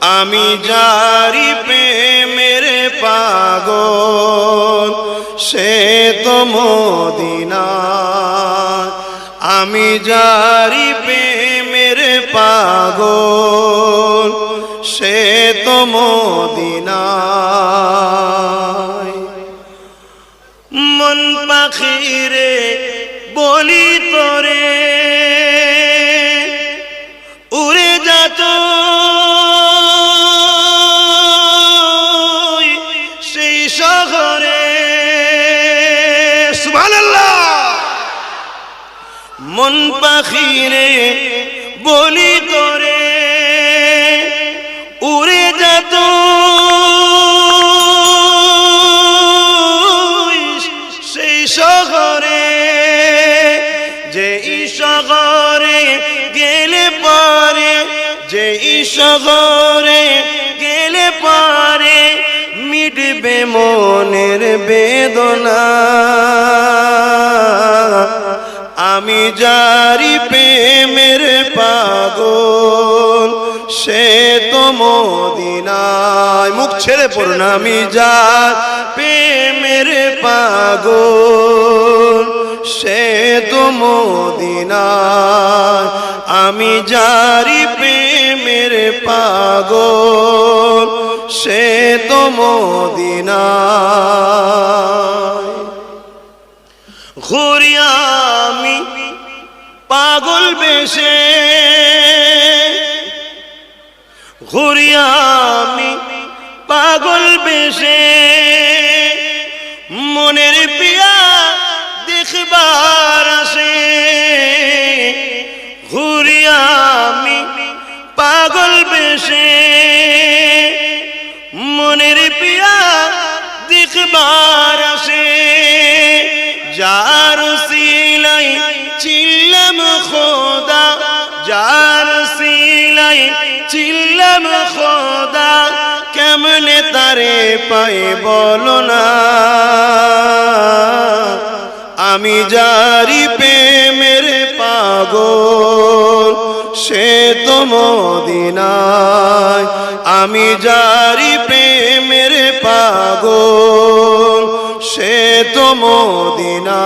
আমি জারি প্রেমের পাগল, সে তো মদিনা আমি জারি প্রেমের পাগল, সে তো মদিনা মন পাখিরে বলি তোরে মন পাখিরে বলি তোরে উড়ে যেত সেই শহরে, যে শহরে গেলে পারে, যে শহরে গেলে পারে, মিটবে মনের বেদনা। জারি প্রেমের পাগল, সে তো মদিনায় মুখ ছেড়ে পড়ুন আমি যার প্রেমের পাগল, সে তো মদিনায় আমি জারি প্রেমের পাগল, সে তো মদিনায় পাগল বেশে। ঘুরি আমি পাগল বেশে। মনের পিয়া দেখবার আসে। ঘুরি আমি পাগল বেশে। মনের পিয়া দেখবার সিলাই চিল্লাম খোদা, কেমনে তারে পাই বলো না। আমি জারি প্রেমের পাগল, সে তো মদিনায়। আমি জারি প্রেমের পাগল, সে তো মদিনা